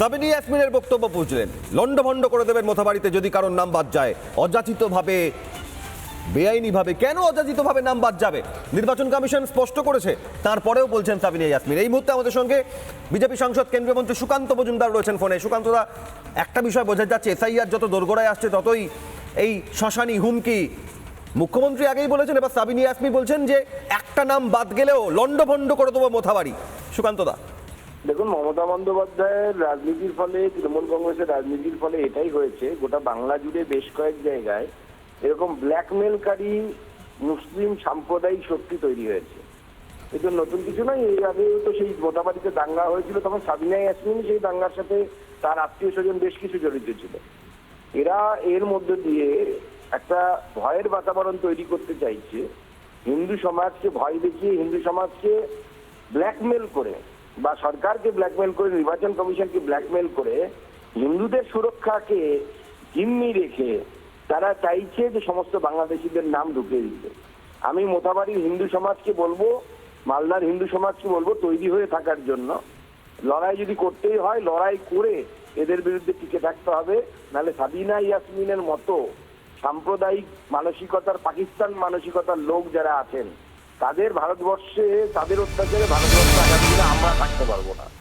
সাবিনী ইয়াসমিনের বক্তব্য বুঝলেন লন্ডভন্ড করে দেবেন মোথাবাড়িতে যদি কারোর নাম বাদ যায়। অযাচিতভাবে, বেআইনিভাবে, কেন অযাচিতভাবে নাম বাদ যাবে? নির্বাচন কমিশন স্পষ্ট করেছে। তারপরেও বলছেন সাবিনী ইয়াসমিন। এই মুহূর্তে আমাদের সঙ্গে বিজেপি সাংসদ কেন্দ্রীয় মন্ত্রী সুকান্ত মজুমদার রয়েছেন ফোনে। সুকান্তদা একটা বিষয় বোঝা যাচ্ছে, এসআইআর যত দোরগোড়ায় আসছে, ততই এই শ্মশানি হুমকি। মুখ্যমন্ত্রী আগেই বলেছেন, এবার সাবিনী ইয়াসমি বলছেন যে একটা নাম বাদ গেলেও লন্ডভন্ড করে দেবো মোথাবাড়ি। সুকান্তদা দেখুন, মমতা বন্দ্যোপাধ্যায়ের রাজনীতির ফলে, তৃণমূল কংগ্রেসের রাজনীতির ফলে এটাই হয়েছে, গোটা বাংলা জুড়ে বেশ কয়েক জায়গায় এরকম ব্ল্যাকমেলকারী মুসলিম সাম্প্রদায়িক শক্তি তৈরি হয়েছে। এটা নতুন কিছু নয় এর আগে তো সেই মোটাবাড়িতে দাঙ্গা হয়েছিল, তখন সাবিনা ইয়াসমিন সেই দাঙ্গার সাথে তার আত্মীয় স্বজন বেশ কিছু জড়িত ছিল। এরা এর মধ্যে দিয়ে একটা ভয়ের বাতাবরণ তৈরি করতে চাইছে, হিন্দু সমাজকে ভয় দেখিয়ে হিন্দু সমাজকে ব্ল্যাকমেল করে বা সরকারকে ব্ল্যাকমেল করে, নির্বাচন কমিশনকে ব্ল্যাকমেল করে হিন্দুদের সুরক্ষাকে জিম্মি রেখে তারা চাইছে যে সমস্ত বাংলাদেশিদের নাম ঢুকিয়ে দিতে। আমি মোতাবাড়ির হিন্দু সমাজকে বলব, মালদার হিন্দু সমাজকে বলব, তৈরি হয়ে থাকার জন্য লড়াই যদি করতেই হয়, লড়াই করে এদের বিরুদ্ধে টিকে থাকতে হবে। নাহলে সাবিনা ইয়াসমিনের মতো সাম্প্রদায়িক মানসিকতার, পাকিস্তান মানসিকতার লোক যারা আছেন তাদের ভারতবর্ষে তাদের অত্যাচারে ভারতবর্ষ আগামী দিনে আমরা থাকতে পারব না।